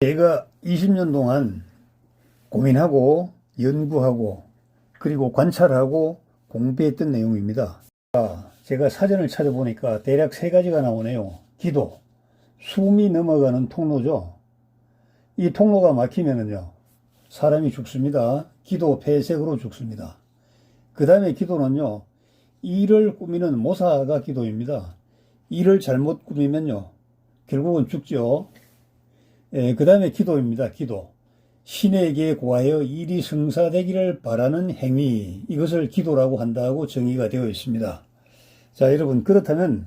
제가 20년 동안 고민하고 연구하고 그리고 관찰하고 공부했던 내용입니다. 아, 제가 사전을 찾아보니까 대략 세 가지가 나오네요. 기도, 숨이 넘어가는 통로죠. 이 통로가 막히면은요, 사람이 죽습니다. 기도 폐색으로 죽습니다. 그 다음에 기도는요, 일을 꾸미는 모사가 기도입니다. 일을 잘못 꾸미면요, 결국은 죽죠. 예, 그 다음에 기도입니다. 기도. 신에게 구하여 일이 성사되기를 바라는 행위. 이것을 기도라고 한다고 정의가 되어 있습니다. 자, 여러분, 그렇다면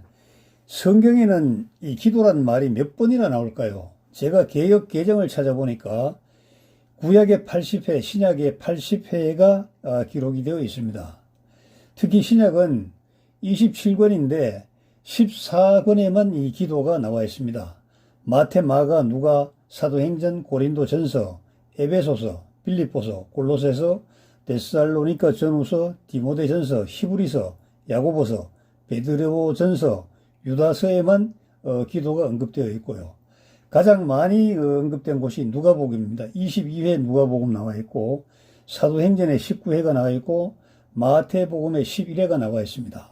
성경에는 이 기도란 말이 몇 번이나 나올까요? 제가 개혁 개정을 찾아보니까 구약의 80회, 신약의 80회가 아, 기록이 되어 있습니다. 특히 신약은 27권인데 14권에만 이 기도가 나와 있습니다. 마태, 마가, 누가, 사도행전, 고린도 전서, 에베소서, 빌립보서, 골로새서, 데살로니가 전후서, 디모데 전서, 히브리서, 야고보서, 베드레오 전서, 유다서에만 어, 기도가 언급되어 있고요. 가장 많이 어, 언급된 곳이 누가복음입니다. 22회 누가복음 나와 있고 사도행전에 19회가 나와 있고 마태복음에 11회가 나와 있습니다.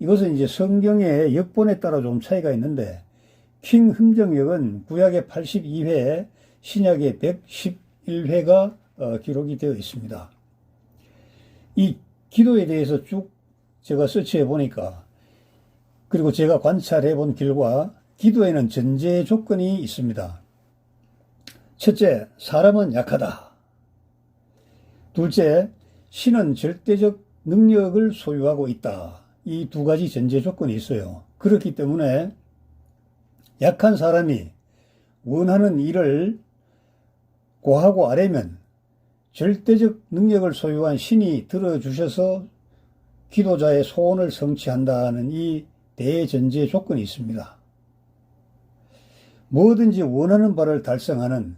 이것은 이제 성경의 역본에 따라 좀 차이가 있는데 킹 흠정역은 구약의 82회, 신약의 111회가 어, 기록이 되어 있습니다. 이 기도에 대해서 쭉 제가 서치해 보니까 그리고 제가 관찰해 본 결과 기도에는 전제 조건이 있습니다. 첫째, 사람은 약하다. 둘째, 신은 절대적 능력을 소유하고 있다. 이 두 가지 전제 조건이 있어요. 그렇기 때문에 약한 사람이 원하는 일을 고하고 아래면 절대적 능력을 소유한 신이 들어주셔서 기도자의 소원을 성취한다는 이 대전제 조건이 있습니다. 뭐든지 원하는 바를 달성하는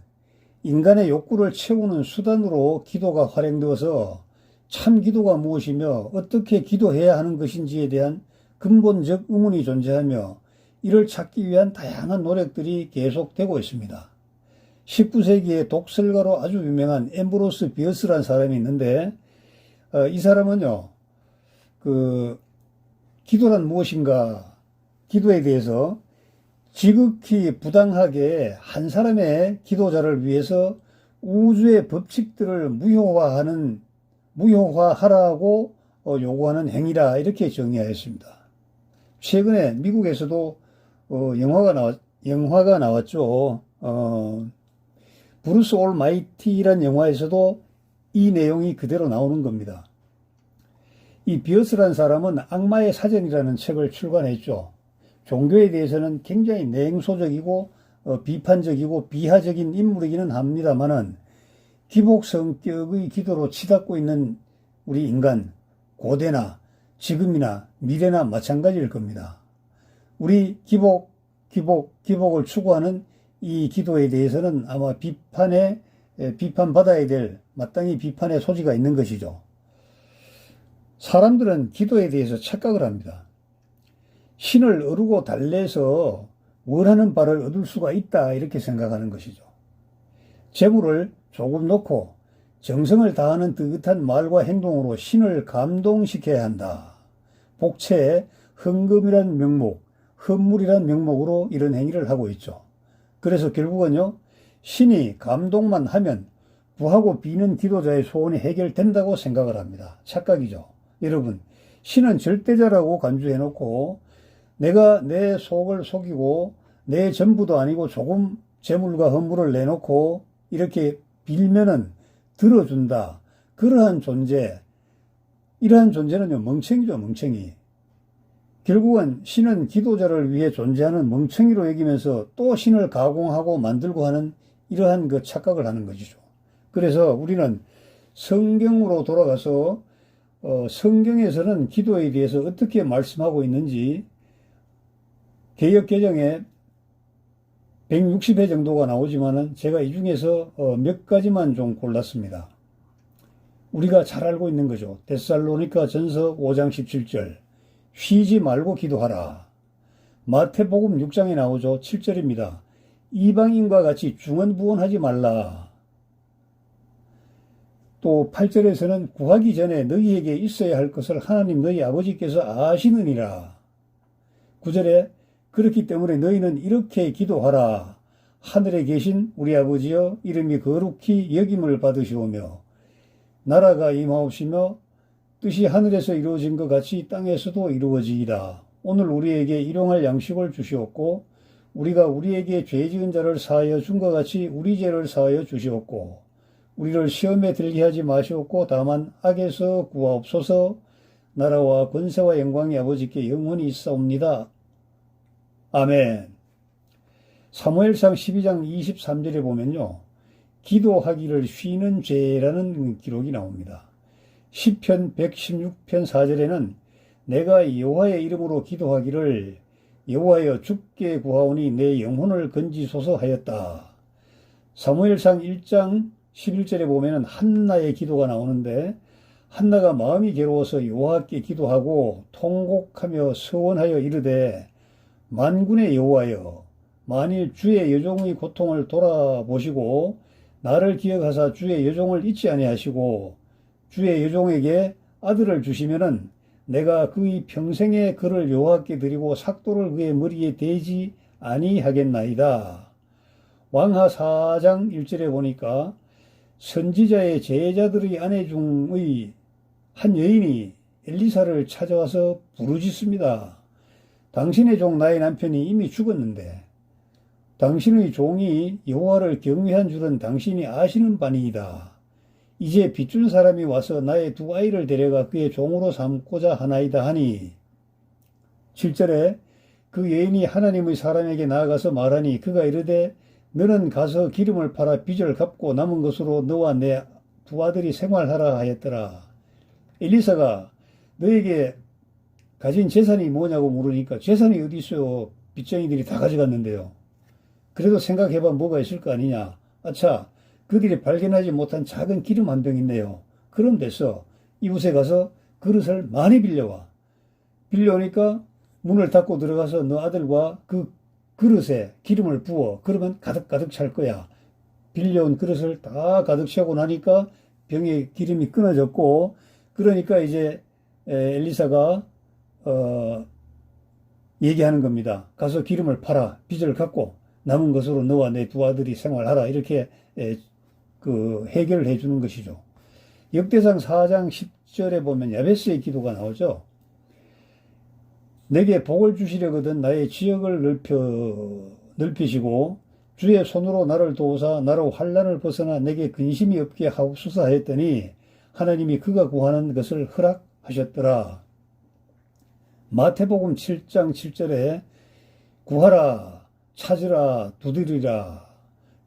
인간의 욕구를 채우는 수단으로 기도가 활용되어서 참 기도가 무엇이며 어떻게 기도해야 하는 것인지에 대한 근본적 의문이 존재하며 이를 찾기 위한 다양한 노력들이 계속되고 있습니다. 19세기의 독설가로 아주 유명한 엠브로스 비어스라는 사람이 있는데 어, 이 사람은요 그 기도란 무엇인가 기도에 대해서 지극히 부당하게 한 사람의 기도자를 위해서 우주의 법칙들을 무효화하는 무효화하라고 어, 요구하는 행위라 이렇게 정의하였습니다. 최근에 미국에서도 어, 영화가 나왔 영화가 나왔죠. 어, 브루스 올마이티란 영화에서도 이 내용이 그대로 나오는 겁니다. 이 비어스란 사람은 악마의 사전이라는 책을 출간했죠. 종교에 대해서는 굉장히 냉소적이고 어, 비판적이고 비하적인 인물이기는 합니다만은 기복 성격의 기도로 치닫고 있는 우리 인간 고대나 지금이나 미래나 마찬가지일 겁니다. 우리 기복, 기복, 기복을 추구하는 이 기도에 대해서는 아마 비판에 비판받아야 될 마땅히 비판의 소지가 있는 것이죠. 사람들은 기도에 대해서 착각을 합니다. 신을 어루고 달래서 원하는 바를 얻을 수가 있다 이렇게 생각하는 것이죠. 재물을 조금 넣고 정성을 다하는 뜨뜻한 말과 행동으로 신을 감동시켜야 한다. 복채에 헌금이란 명목, 헌물이란 명목으로 이런 행위를 하고 있죠. 그래서 결국은요, 신이 감동만 하면 부하고 비는 기도자의 소원이 해결된다고 생각을 합니다. 착각이죠. 여러분, 신은 절대자라고 간주해놓고 내가 내 속을 속이고 내 전부도 아니고 조금 재물과 헌물을 내놓고 이렇게 빌면은 들어준다. 그러한 존재, 이러한 존재는요, 멍청이죠, 멍청이. 결국은 신은 기도자를 위해 존재하는 멍청이로 여기면서 또 신을 가공하고 만들고 하는 이러한 그 착각을 하는 것이죠. 그래서 우리는 성경으로 돌아가서 어, 성경에서는 기도에 대해서 어떻게 말씀하고 있는지 개혁 개정에 160회 정도가 나오지만은 제가 이 중에서 어, 몇 가지만 좀 골랐습니다. 우리가 잘 알고 있는 거죠. 데살로니가 전서 5장 17절. 쉬지 말고 기도하라. 마태복음 6장에 나오죠. 7절입니다. 이방인과 같이 중언부언하지 말라. 또 8절에서는 구하기 전에 너희에게 있어야 할 것을 하나님 너희 아버지께서 아시느니라. 9절에 그렇기 때문에 너희는 이렇게 기도하라. 하늘에 계신 우리 아버지여 이름이 거룩히 여김을 받으시오며 나라가 임하옵시며 뜻이 하늘에서 이루어진 것 같이 땅에서도 이루어지이다. 오늘 우리에게 일용할 양식을 주시옵고 우리가 우리에게 죄 지은 자를 사하여 준 것 같이 우리 죄를 사하여 주시옵고 우리를 시험에 들게 하지 마시옵고 다만 악에서 구하옵소서 나라와 권세와 영광이 아버지께 영원히 있사옵니다. 아멘. 사무엘상 12장 23절에 보면요. 기도하기를 쉬는 죄라는 기록이 나옵니다. 시편 116편 4절에는 내가 여호와의 이름으로 기도하기를 여호와여 죽게 구하오니 내 영혼을 건지소서 하였다. 사무엘상 1장 11절에 보면은 한나의 기도가 나오는데 한나가 마음이 괴로워서 여호와께 기도하고 통곡하며 서원하여 이르되 만군의 여호와여 만일 주의 여종의 고통을 돌아보시고 나를 기억하사 주의 여종을 잊지 아니하시고 주의 여종에게 아들을 주시면은 내가 그의 평생의 그를 여호와께 드리고 삭도를 그의 머리에 대지 아니하겠나이다. 왕하 4장 1절에 보니까 선지자의 제자들의 아내 중의 한 여인이 엘리사를 찾아와서 부르짖습니다. 당신의 종 나의 남편이 이미 죽었는데 당신의 종이 여호와를 경외한 줄은 당신이 아시는 바니이다. 이제 빚준 사람이 와서 나의 두 아이를 데려가 그의 종으로 삼고자 하나이다 하니 7절에 그 여인이 하나님의 사람에게 나아가서 말하니 그가 이르되 너는 가서 기름을 팔아 빚을 갚고 남은 것으로 너와 내 두 아들이 생활하라 하였더라. 엘리사가 너에게 가진 재산이 뭐냐고 물으니까 재산이 어디 있어요? 빚쟁이들이 다 가져갔는데요. 그래도 생각해봐 뭐가 있을 거 아니냐. 아차 그들이 발견하지 못한 작은 기름 한 병 있네요. 그럼 됐어. 이웃에 가서 그릇을 많이 빌려와. 빌려오니까 문을 닫고 들어가서 너 아들과 그 그릇에 기름을 부어. 그러면 가득가득 찰 거야. 빌려온 그릇을 다 가득 채우고 나니까 병에 기름이 끊어졌고, 그러니까 이제 엘리사가, 어, 얘기하는 겁니다. 가서 기름을 팔아. 빚을 갚고 남은 것으로 너와 내 두 아들이 생활하라. 이렇게 그 해결을 해주는 것이죠. 역대상 4장 10절에 보면 야베스의 기도가 나오죠. 내게 복을 주시려거든 나의 지역을 넓혀 넓히시고 주의 손으로 나를 도우사 나로 환란을 벗어나 내게 근심이 없게 하옵소서 하였더니 하나님이 그가 구하는 것을 허락하셨더라. 마태복음 7장 7절에 구하라 찾으라 두드리라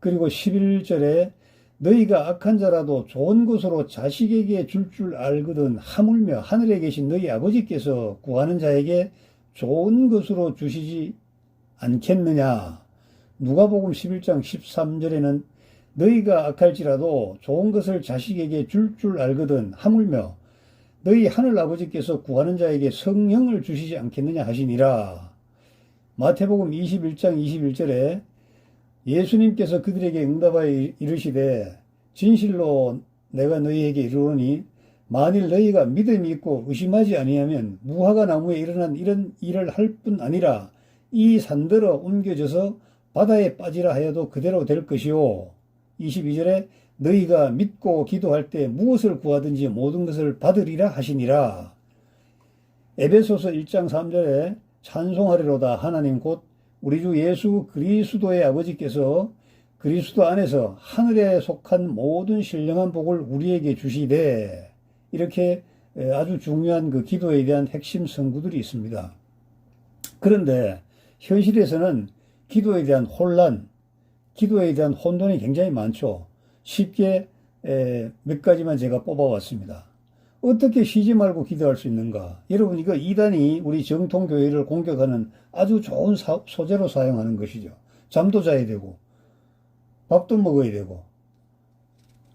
그리고 11절에 너희가 악한 자라도 좋은 것으로 자식에게 줄줄 알거든 하물며 하늘에 계신 너희 아버지께서 구하는 자에게 좋은 것으로 주시지 않겠느냐. 누가복음 11장 13절에는 너희가 악할지라도 좋은 것을 자식에게 줄줄 알거든 하물며 너희 하늘 아버지께서 구하는 자에게 성령을 주시지 않겠느냐 하시니라. 마태복음 21장 21절에 예수님께서 그들에게 응답하여 이르시되 진실로 내가 너희에게 이르노니 만일 너희가 믿음이 있고 의심하지 아니하면 무화과 나무에 일어난 이런 일을 할 뿐 아니라 이 산들어 옮겨져서 바다에 빠지라 하여도 그대로 될 것이요. 22절에 너희가 믿고 기도할 때 무엇을 구하든지 모든 것을 받으리라 하시니라. 에베소서 1장 3절에 찬송하리로다. 하나님 곧 우리 주 예수 그리스도의 아버지께서 그리스도 안에서 하늘에 속한 모든 신령한 복을 우리에게 주시되 이렇게 아주 중요한 그 기도에 대한 핵심 성구들이 있습니다. 그런데 현실에서는 기도에 대한 혼란, 기도에 대한 혼돈이 굉장히 많죠. 쉽게 몇 가지만 제가 뽑아왔습니다. 어떻게 쉬지 말고 기도할 수 있는가? 여러분, 이거 이단이 우리 정통교회를 공격하는 아주 좋은 사, 소재로 사용하는 것이죠. 잠도 자야 되고, 밥도 먹어야 되고,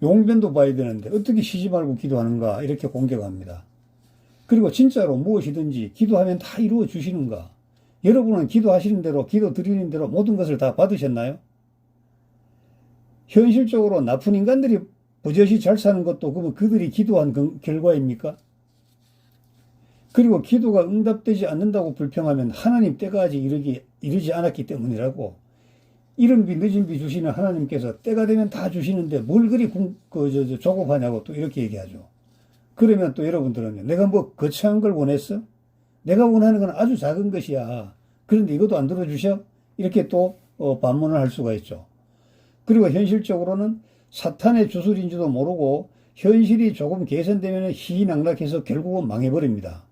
용변도 봐야 되는데, 어떻게 쉬지 말고 기도하는가? 이렇게 공격합니다. 그리고 진짜로 무엇이든지 기도하면 다 이루어 주시는가? 여러분은 기도하시는 대로, 기도 드리는 대로 모든 것을 다 받으셨나요? 현실적으로 나쁜 인간들이 버젓이 잘 사는 것도 그러면 그들이 기도한 그- 결과입니까? 그리고 기도가 응답되지 않는다고 불평하면 하나님 때가 아직 이르기, 이르지 않았기 때문이라고 이른 비 늦은 비 주시는 하나님께서 때가 되면 다 주시는데 뭘 그리 궁, 그, 저, 저, 조급하냐고 또 이렇게 얘기하죠. 그러면 또 여러분들은요, 내가 뭐 거창한 걸 원했어? 내가 원하는 건 아주 작은 것이야. 그런데 이것도 안 들어주셔? 이렇게 또 어, 반문을 할 수가 있죠. 그리고 현실적으로는 사탄의 주술인지도 모르고 현실이 조금 개선되면 희낙락해서 결국은 망해버립니다.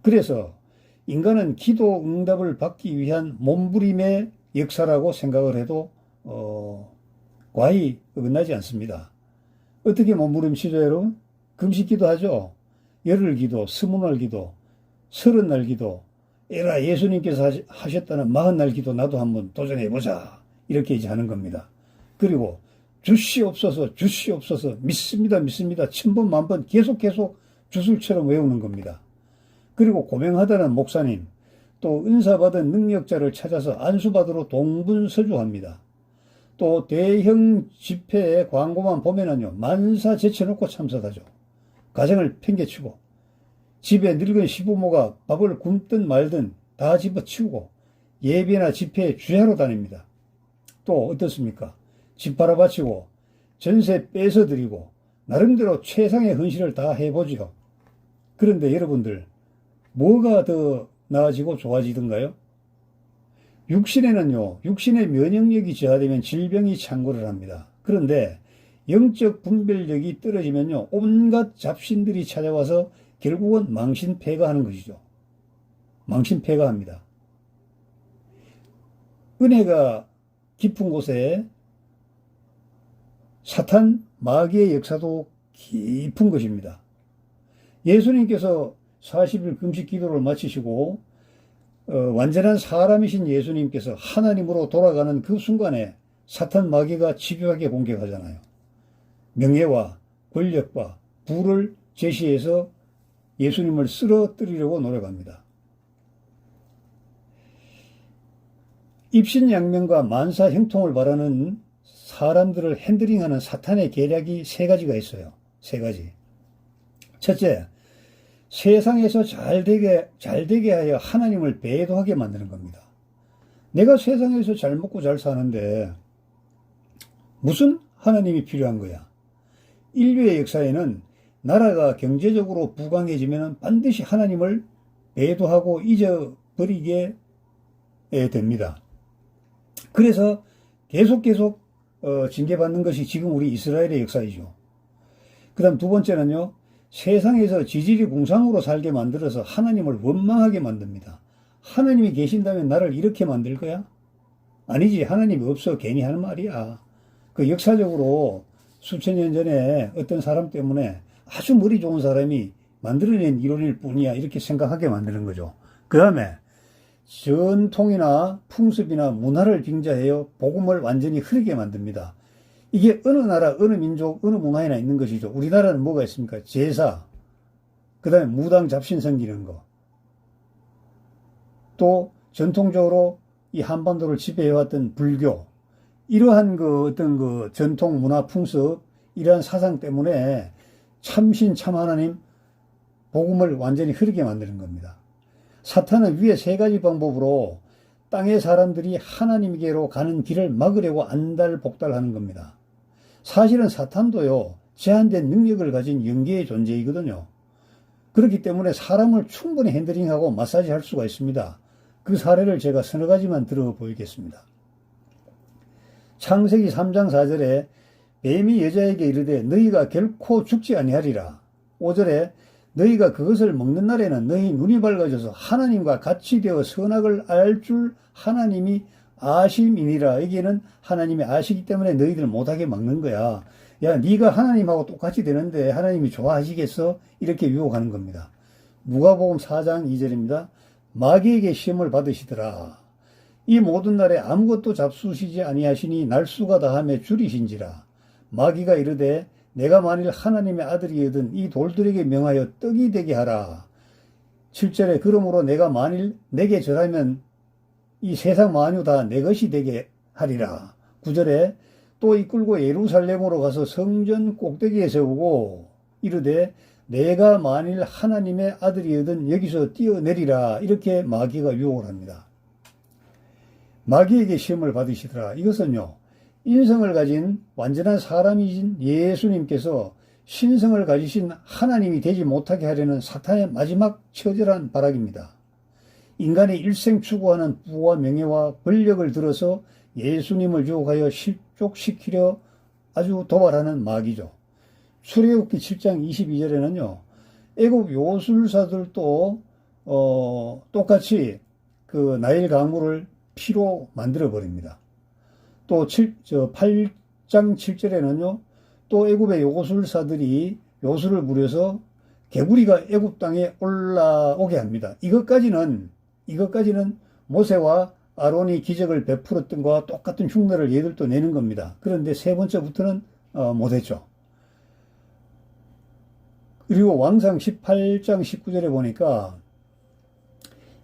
그래서 인간은 기도 응답을 받기 위한 몸부림의 역사라고 생각을 해도 어, 과히 어긋나지 않습니다. 어떻게 몸부림치죠 여러분? 금식기도 하죠. 열흘 기도, 스무날 기도, 서른날 기도, 에라 예수님께서 하셨다는 마흔날 기도 나도 한번 도전해보자. 이렇게 이제 하는 겁니다. 그리고 주시옵소서, 주시옵소서, 믿습니다, 믿습니다. 천번, 만번 계속 계속 주술처럼 외우는 겁니다. 그리고 고명하다는 목사님, 또 은사받은 능력자를 찾아서 안수받으러 동분서주합니다. 또 대형 집회에 광고만 보면은요, 만사 제쳐놓고 참석하죠. 가정을 팽개치고, 집에 늙은 시부모가 밥을 굶든 말든 다 집어치우고, 예배나 집회에 주야로 다닙니다. 또 어떻습니까? 집 팔아바치고, 전세 뺏어드리고, 나름대로 최상의 헌신을 다 해보지요. 그런데 여러분들, 뭐가 더 나아지고 좋아지던가요? 육신에는요, 육신의 면역력이 저하되면 질병이 창궐을 합니다. 그런데 영적 분별력이 떨어지면요, 온갖 잡신들이 찾아와서 결국은 망신패가 하는 것이죠. 망신패가 합니다. 은혜가 깊은 곳에 사탄 마귀의 역사도 깊은 것입니다. 예수님께서 40일 금식 기도를 마치시고 어, 완전한 사람이신 예수님께서 하나님으로 돌아가는 그 순간에 사탄 마귀가 집요하게 공격하잖아요. 명예와 권력과 부를 제시해서 예수님을 쓰러뜨리려고 노력합니다. 입신양명과 만사 형통을 바라는 사람들을 핸들링하는 사탄의 계략이 세 가지가 있어요. 세 가지. 첫째, 세상에서 잘 되게, 잘 되게 하여 하나님을 배도하게 만드는 겁니다. 내가 세상에서 잘 먹고 잘 사는데 무슨 하나님이 필요한 거야? 인류의 역사에는 나라가 경제적으로 부강해지면 반드시 하나님을 배도하고 잊어버리게 됩니다. 그래서 계속 계속 어, 징계받는 것이 지금 우리 이스라엘의 역사이죠. 그 다음 두 번째는요, 세상에서 지질이 공상으로 살게 만들어서 하나님을 원망하게 만듭니다. 하나님이 계신다면 나를 이렇게 만들 거야? 아니지. 하나님이 없어. 괜히 하는 말이야. 그 역사적으로 수천 년 전에 어떤 사람 때문에 아주 머리 좋은 사람이 만들어낸 이론일 뿐이야. 이렇게 생각하게 만드는 거죠. 그 다음에 전통이나 풍습이나 문화를 빙자해요. 복음을 완전히 흐르게 만듭니다. 이게 어느 나라, 어느 민족, 어느 문화에나 있는 것이죠. 우리나라는 뭐가 있습니까? 제사, 그 다음에 무당 잡신 섬기는 거. 또 전통적으로 이 한반도를 지배해왔던 불교, 이러한 그 어떤 그 전통 문화 풍습, 이러한 사상 때문에 참신 참 하나님 복음을 완전히 흐르게 만드는 겁니다. 사탄은 위에 세 가지 방법으로 땅의 사람들이 하나님께로 가는 길을 막으려고 안달복달하는 겁니다. 사실은 사탄도요, 제한된 능력을 가진 영계의 존재이거든요. 그렇기 때문에 사람을 충분히 핸들링하고 마사지 할 수가 있습니다. 그 사례를 제가 서너 가지만 들어 보이겠습니다. 창세기 3장 4절에 뱀이 여자에게 이르되 너희가 결코 죽지 아니하리라. 5절에 너희가 그것을 먹는 날에는 너희 눈이 밝아져서 하나님과 같이 되어 선악을 알 줄 하나님이 아심이니라. 여기에는 하나님이 아시기 때문에 너희들 못하게 막는 거야. 야, 네가 하나님하고 똑같이 되는데 하나님이 좋아하시겠어? 이렇게 유혹하는 겁니다. 누가복음 4장 2절입니다. 마귀에게 시험을 받으시더라. 이 모든 날에 아무것도 잡수시지 아니하시니 날수가 다함에 줄이신지라. 마귀가 이르되 내가 만일 하나님의 아들이거든 이 돌들에게 명하여 떡이 되게 하라. 7절에 그러므로 내가 만일 내게 절하면 이 세상 만유 다 내 것이 되게 하리라. 9절에 또 이끌고 예루살렘으로 가서 성전 꼭대기에 세우고 이르되 내가 만일 하나님의 아들이거든 여기서 뛰어내리라 이렇게 마귀가 유혹을 합니다. 마귀에게 시험을 받으시더라. 이것은요 인성을 가진 완전한 사람이신 예수님께서 신성을 가지신 하나님이 되지 못하게 하려는 사탄의 마지막 처절한 발악입니다. 인간의 일생 추구하는 부와 명예와 권력을 들어서 예수님을 유혹하여 실족시키려 아주 도발하는 마귀죠. 출애굽기 7장 22절에는요. 애굽 요술사들도 어, 똑같이 그 나일 강물을 피로 만들어 버립니다. 또 7, 저 8장 7절에는요. 또 애굽의 요술사들이 요술을 부려서 개구리가 애굽 땅에 올라오게 합니다. 이것까지는 이것까지는 모세와 아론이 기적을 베풀었던 것과 똑같은 흉내를 얘들도 내는 겁니다. 그런데 세 번째부터는 어, 못했죠. 그리고 왕상 18장 19절에 보니까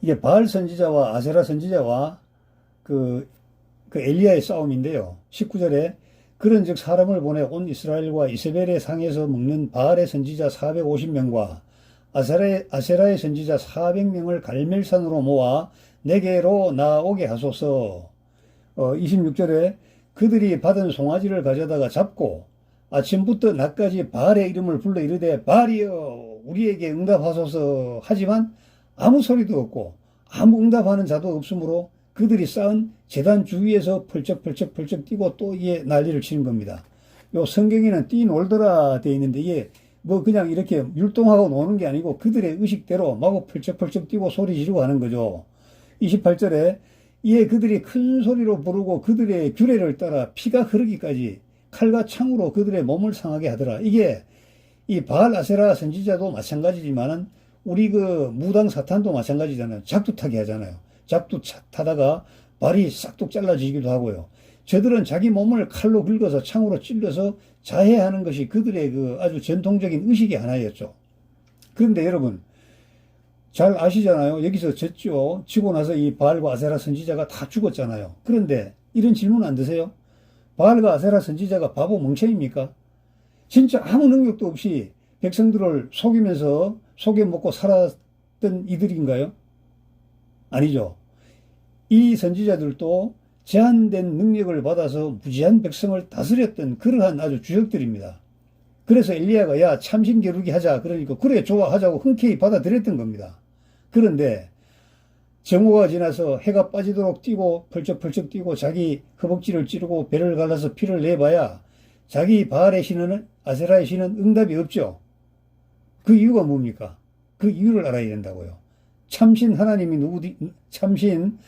이게 바알 선지자와 아세라 선지자와 그, 그 엘리야의 싸움인데요. 19절에 그런즉 사람을 보내 온 이스라엘과 이세벨의 상에서 먹는 바알의 선지자 450명과 아세라의, 아세라의 선지자 400명을 갈멜산으로 모아 내게로 나오게 하소서. 어, 26절에 그들이 받은 송아지를 가져다가 잡고 아침부터 낮까지 바알의 이름을 불러 이르되 바알이여 우리에게 응답하소서 하지만 아무 소리도 없고 아무 응답하는 자도 없으므로 그들이 쌓은 재단 주위에서 펄쩍펄쩍펄쩍 뛰고 또 이에 난리를 치는 겁니다. 요 성경에는 뛰놀더라 돼 있는데 이게 뭐 그냥 이렇게 율동하고 노는 게 아니고 그들의 의식대로 마구 펄쩍펄쩍 뛰고 소리 지르고 하는 거죠. 28절에 이에 그들이 큰 소리로 부르고 그들의 규례를 따라 피가 흐르기까지 칼과 창으로 그들의 몸을 상하게 하더라. 이게 이 바알 아세라 선지자도 마찬가지지만은 우리 그 무당 사탄도 마찬가지잖아요. 작두 타게 하잖아요. 작두 타다가 발이 싹둑 잘라지기도 하고요. 저들은 자기 몸을 칼로 긁어서 창으로 찔러서 자해하는 것이 그들의 그 아주 전통적인 의식의 하나였죠. 그런데 여러분, 잘 아시잖아요. 여기서 졌죠. 지고 나서 이 바알과 아세라 선지자가 다 죽었잖아요. 그런데 이런 질문 안 드세요? 바알과 아세라 선지자가 바보 멍청입니까? 진짜 아무 능력도 없이 백성들을 속이면서 속여 먹고 살았던 이들인가요? 아니죠. 이 선지자들도 제한된 능력을 받아서 무지한 백성을 다스렸던 그러한 아주 주역들입니다. 그래서 엘리야가 야 참신 겨루기 하자 그러니까 그래 좋아 하자고 흔쾌히 받아들였던 겁니다. 그런데 정오가 지나서 해가 빠지도록 뛰고 펄쩍펄쩍 뛰고 자기 허벅지를 찌르고 배를 갈라서 피를 내봐야 자기 바알의 신은 아세라의 신은 응답이 없죠. 그 이유가 뭡니까? 그 이유를 알아야 된다고요. 참신 하나님이 누구 참신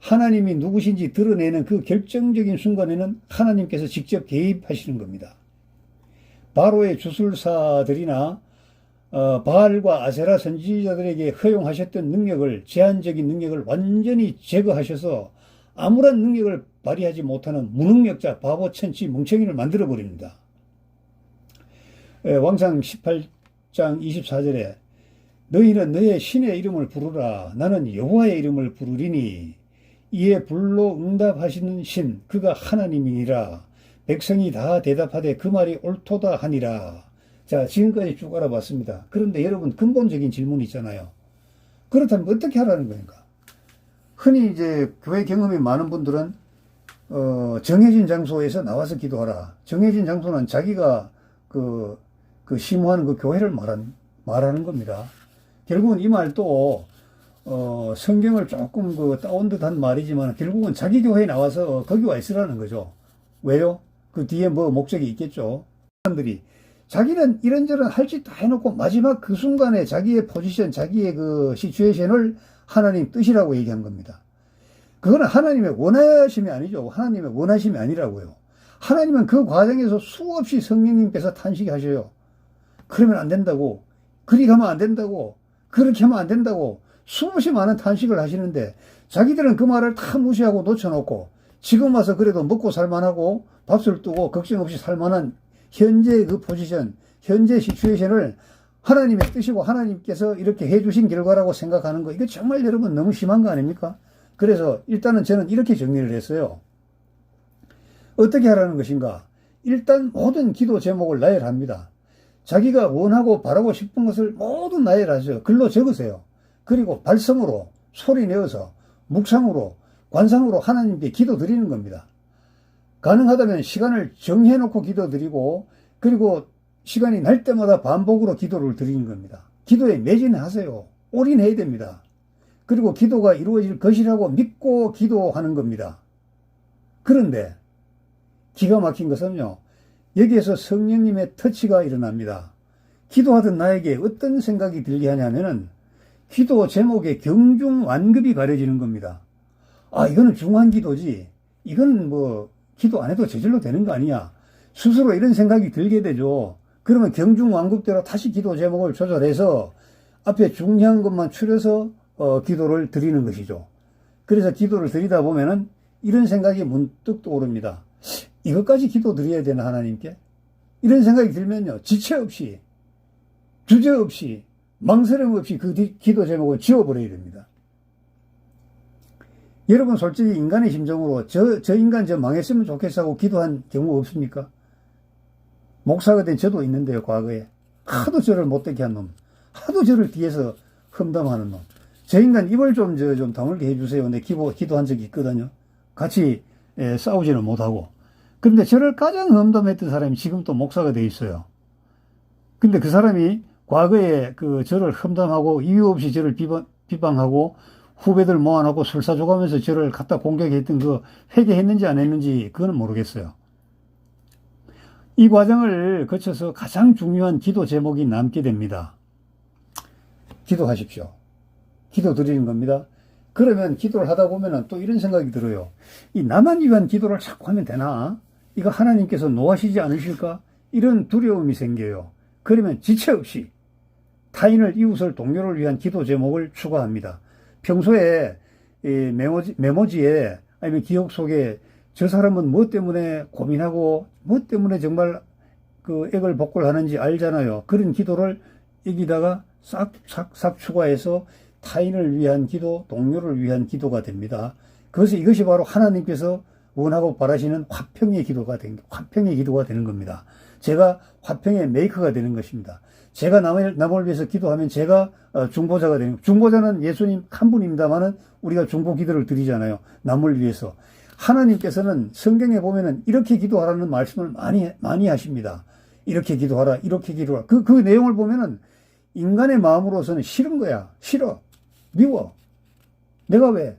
하나님이 누구신지 드러내는 그 결정적인 순간에는 하나님께서 직접 개입하시는 겁니다. 바로의 주술사들이나 어, 바알과 아세라 선지자들에게 허용하셨던 능력을 제한적인 능력을 완전히 제거하셔서 아무런 능력을 발휘하지 못하는 무능력자 바보 천치 멍청이를 만들어 버립니다. 왕상 18장 24절에 너희는 너의 신의 이름을 부르라 나는 여호와의 이름을 부르리니 이에 불로 응답하시는 신 그가 하나님이니라 백성이 다 대답하되 그 말이 옳도다 하니라 자, 지금까지 쭉 알아봤습니다. 그런데 여러분 근본적인 질문이 있잖아요. 그렇다면 어떻게 하라는 겁니까? 흔히 이제 교회 경험이 많은 분들은 어, 정해진 장소에서 나와서 기도하라. 정해진 장소는 자기가 그, 그 심호하는 그 교회를 말한, 말하는 겁니다. 결국은 이 말도 어, 성경을 조금 그 따온 듯한 말이지만 결국은 자기 교회에 나와서 거기 와 있으라는 거죠. 왜요? 그 뒤에 뭐 목적이 있겠죠. 사람들이 자기는 이런저런 할 짓 다 해놓고 마지막 그 순간에 자기의 포지션, 자기의 그 시츄에이션을 하나님 뜻이라고 얘기한 겁니다. 그거는 하나님의 원하심이 아니죠. 하나님의 원하심이 아니라고요. 하나님은 그 과정에서 수없이 성령님께서 탄식하셔요. 그러면 안 된다고. 그리 가면 안 된다고. 그렇게 하면 안 된다고. 수없이 많은 탄식을 하시는데 자기들은 그 말을 다 무시하고 놓쳐놓고 지금 와서 그래도 먹고 살만하고 밥술 뜨고 걱정 없이 살만한 현재 그 포지션, 현재 시츄에이션을 하나님의 뜻이고 하나님께서 이렇게 해주신 결과라고 생각하는 거, 이거 정말 여러분 너무 심한 거 아닙니까? 그래서 일단은 저는 이렇게 정리를 했어요. 어떻게 하라는 것인가? 일단 모든 기도 제목을 나열합니다. 자기가 원하고 바라고 싶은 것을 모두 나열하죠. 글로 적으세요. 그리고 발성으로 소리 내어서 묵상으로 관상으로 하나님께 기도 드리는 겁니다. 가능하다면 시간을 정해놓고 기도 드리고 그리고 시간이 날 때마다 반복으로 기도를 드리는 겁니다. 기도에 매진하세요. 올인해야 됩니다. 그리고 기도가 이루어질 것이라고 믿고 기도하는 겁니다. 그런데 기가 막힌 것은요. 여기에서 성령님의 터치가 일어납니다. 기도하던 나에게 어떤 생각이 들게 하냐면은 기도 제목에 경중 완급이 가려지는 겁니다. 아, 이거는 중한 기도지. 이거는 뭐 기도 안 해도 저절로 되는 거 아니야. 스스로 이런 생각이 들게 되죠. 그러면 경중 완급대로 다시 기도 제목을 조절해서 앞에 중요한 것만 추려서 어, 기도를 드리는 것이죠. 그래서 기도를 드리다 보면은 이런 생각이 문득 떠오릅니다. 이것까지 기도 드려야 되나 하나님께? 이런 생각이 들면요. 지체 없이 주제 없이 망설임 없이 그 디- 기도 제목을 지워버려야 됩니다. 여러분 솔직히 인간의 심정으로 저, 저 인간 저 망했으면 좋겠어 하고 기도한 경우 없습니까? 목사가 된 저도 있는데요, 과거에. 하도 저를 못되게 한 놈. 하도 저를 뒤에서 험담하는 놈. 저 인간 입을 좀, 저, 좀 다물게 해주세요. 내 기도, 기도한 적이 있거든요. 같이 에, 싸우지는 못하고. 그런데 저를 가장 험담했던 사람이 지금 또 목사가 돼 있어요. 근데 그 사람이 과거에 그 저를 험담하고 이유 없이 저를 비방, 비방하고 후배들 모아놓고 술 사줘가면서 저를 갖다 공격했던 그 회개했는지 안 했는지 그거는 모르겠어요. 이 과정을 거쳐서 가장 중요한 기도 제목이 남게 됩니다. 기도하십시오. 기도 드리는 겁니다. 그러면 기도를 하다 보면은 또 이런 생각이 들어요. 이 나만 위한 기도를 자꾸 하면 되나? 이거 하나님께서 노하시지 않으실까? 이런 두려움이 생겨요. 그러면 지체 없이 타인을 이웃을 동료를 위한 기도 제목을 추가합니다. 평소에 이 메모지, 메모지에 아니면 기억 속에 저 사람은 뭐 때문에 고민하고 뭐 때문에 정말 그 액을 복구를 하는지 알잖아요. 그런 기도를 여기다가 싹, 싹, 싹 추가해서 타인을 위한 기도, 동료를 위한 기도가 됩니다. 그래서 이것이 바로 하나님께서 원하고 바라시는 화평의 기도가 된, 화평의 기도가 되는 겁니다. 제가 화평의 메이커가 되는 것입니다. 제가 남을, 남을 위해서 기도하면 제가 어, 중보자가 되는, 중보자는 예수님 한 분입니다만은 우리가 중보 기도를 드리잖아요. 남을 위해서. 하나님께서는 성경에 보면은 이렇게 기도하라는 말씀을 많이, 많이 하십니다. 이렇게 기도하라, 이렇게 기도하라. 그, 그 내용을 보면은 인간의 마음으로서는 싫은 거야. 싫어. 미워. 내가 왜?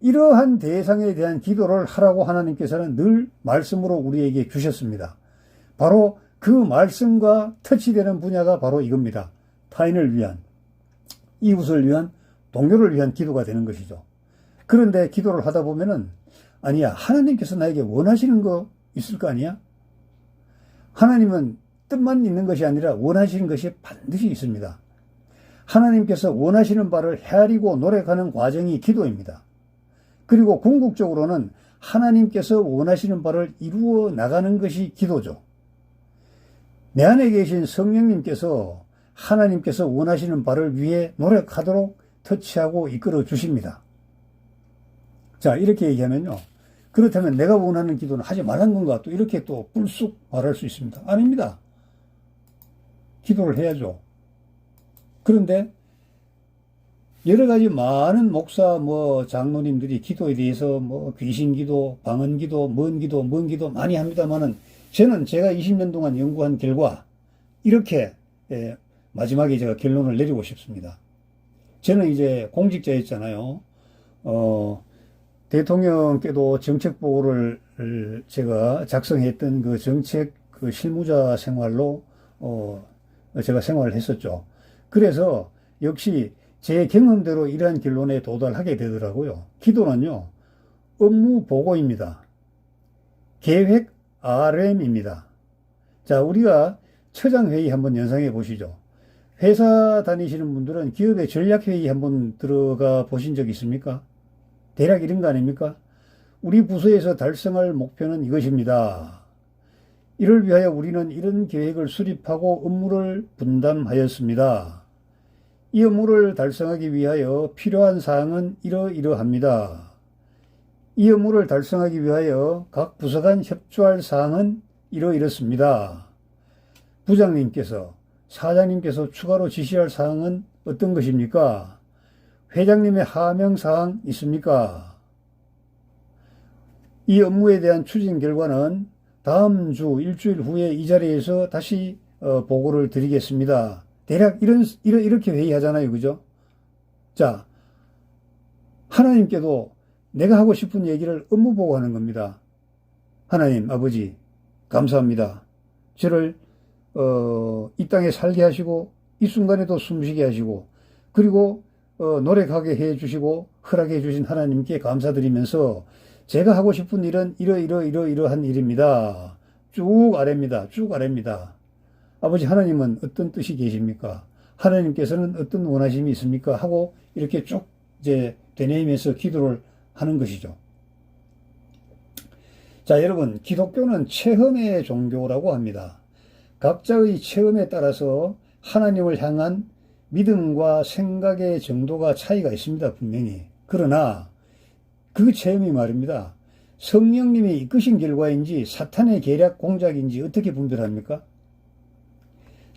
이러한 대상에 대한 기도를 하라고 하나님께서는 늘 말씀으로 우리에게 주셨습니다. 바로 그 말씀과 터치되는 분야가 바로 이겁니다. 타인을 위한, 이웃을 위한, 동료를 위한 기도가 되는 것이죠. 그런데 기도를 하다 보면은, 아니야, 하나님께서 나에게 원하시는 거 있을 거 아니야? 하나님은 뜻만 있는 것이 아니라 원하시는 것이 반드시 있습니다. 하나님께서 원하시는 바를 헤아리고 노력하는 과정이 기도입니다. 그리고 궁극적으로는 하나님께서 원하시는 바를 이루어 나가는 것이 기도죠. 내 안에 계신 성령님께서 하나님께서 원하시는 바를 위해 노력하도록 터치하고 이끌어 주십니다. 자, 이렇게 얘기하면요. 그렇다면 내가 원하는 기도는 하지 말란 건가? 또 이렇게 또 불쑥 말할 수 있습니다. 아닙니다. 기도를 해야죠. 그런데 여러 가지 많은 목사 뭐 장로님들이 기도에 대해서 뭐 귀신 기도, 방언 기도, 먼 기도, 먼 기도 많이 합니다만은 저는 제가 20년 동안 연구한 결과 이렇게 예, 마지막에 제가 결론을 내리고 싶습니다. 저는 이제 공직자였잖아요. 어, 대통령께도 정책 보고를 제가 작성했던 그 정책 그 실무자 생활로 어, 제가 생활을 했었죠. 그래서 역시 제 경험대로 이러한 결론에 도달하게 되더라고요. 기도는요, 업무 보고입니다. 계획 RM입니다. 자, 우리가 처장회의 한번 연상해 보시죠. 회사 다니시는 분들은 기업의 전략회의 한번 들어가 보신 적 있습니까? 대략 이런 거 아닙니까? 우리 부서에서 달성할 목표는 이것입니다. 이를 위하여 우리는 이런 계획을 수립하고 업무를 분담하였습니다. 이 업무를 달성하기 위하여 필요한 사항은 이러이러합니다. 이 업무를 달성하기 위하여 각 부서 간 협조할 사항은 이러이렇습니다. 부장님께서 사장님께서 추가로 지시할 사항은 어떤 것입니까? 회장님의 하명 사항 있습니까? 이 업무에 대한 추진 결과는 다음 주 일주일 후에 이 자리에서 다시 어, 보고를 드리겠습니다. 대략 이런, 이런 이렇게 회의하잖아요, 그죠? 자, 하나님께도 내가 하고 싶은 얘기를 업무 보고 하는 겁니다. 하나님, 아버지, 감사합니다. 저를 어, 이 땅에 살게 하시고 이 순간에도 숨쉬게 하시고 그리고 어, 노력하게 해 주시고 허락해 주신 하나님께 감사드리면서 제가 하고 싶은 일은 이러이러 이러이러한 일입니다. 쭉 아래입니다. 쭉 아래입니다. 아버지 하나님은 어떤 뜻이 계십니까? 하나님께서는 어떤 원하심이 있습니까? 하고 이렇게 쭉 이제 되뇌이면서 기도를 하는 것이죠. 자, 여러분, 기독교는 체험의 종교라고 합니다. 각자의 체험에 따라서 하나님을 향한 믿음과 생각의 정도가 차이가 있습니다, 분명히. 그러나 그 체험이 말입니다. 성령님이 이끄신 결과인지 사탄의 계략 공작인지 어떻게 분별합니까?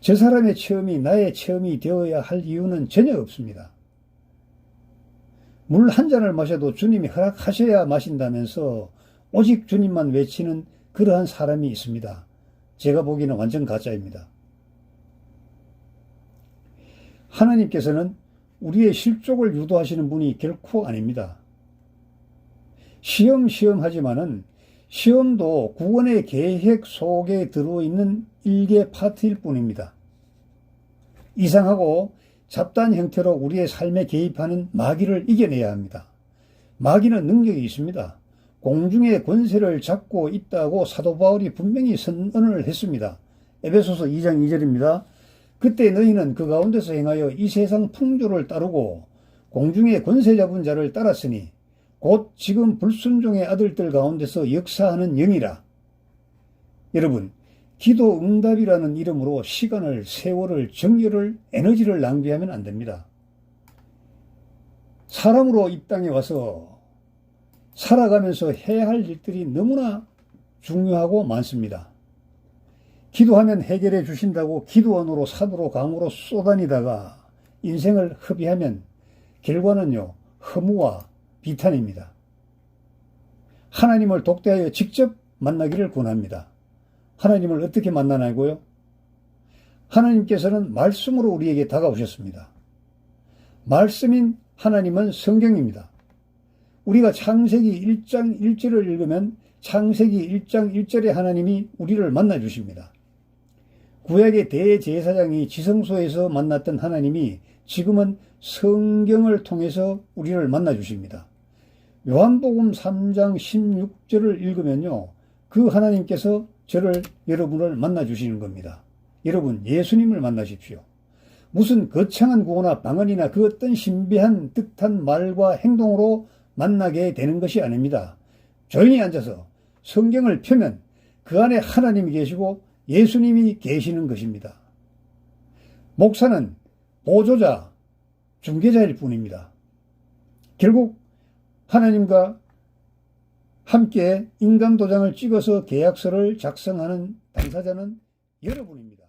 저 사람의 체험이 나의 체험이 되어야 할 이유는 전혀 없습니다. 물 한 잔을 마셔도 주님이 허락하셔야 마신다면서 오직 주님만 외치는 그러한 사람이 있습니다. 제가 보기에는 완전 가짜입니다. 하나님께서는 우리의 실족을 유도하시는 분이 결코 아닙니다. 시험시험 하지만은 시험도 구원의 계획 속에 들어있는 일개 파트일 뿐입니다. 이상하고 잡다한 형태로 우리의 삶에 개입하는 마귀를 이겨내야 합니다. 마귀는 능력이 있습니다. 공중의 권세를 잡고 있다고 사도 바울이 분명히 선언을 했습니다. 에베소서 2장 2절입니다. 그때 너희는 그 가운데서 행하여 이 세상 풍조를 따르고 공중의 권세 잡은 자를 따랐으니 곧 지금 불순종의 아들들 가운데서 역사하는 영이라. 여러분, 기도 응답이라는 이름으로 시간을, 세월을, 정열을, 에너지를 낭비하면 안 됩니다. 사람으로 이 땅에 와서 살아가면서 해야 할 일들이 너무나 중요하고 많습니다. 기도하면 해결해 주신다고 기도원으로 산으로 강으로 쏘다니다가 인생을 허비하면 결과는요, 허무와 비탄입니다. 하나님을 독대하여 직접 만나기를 권합니다. 하나님을 어떻게 만나나고요? 하나님께서는 말씀으로 우리에게 다가오셨습니다. 말씀인 하나님은 성경입니다. 우리가 창세기 1장 1절을 읽으면 창세기 1장 1절에 하나님이 우리를 만나 주십니다. 구약의 대제사장이 지성소에서 만났던 하나님이 지금은 성경을 통해서 우리를 만나 주십니다. 요한복음 3장 16절을 읽으면요. 그 하나님께서 저를 여러분을 만나 주시는 겁니다. 여러분 예수님을 만나십시오. 무슨 거창한 구호나 방언이나 그 어떤 신비한 뜻한 말과 행동으로 만나게 되는 것이 아닙니다. 조용히 앉아서 성경을 펴면 그 안에 하나님이 계시고 예수님이 계시는 것입니다. 목사는 보조자, 중개자일 뿐입니다. 결국 하나님과 함께 인감 도장을 찍어서 계약서를 작성하는 당사자는 여러분입니다.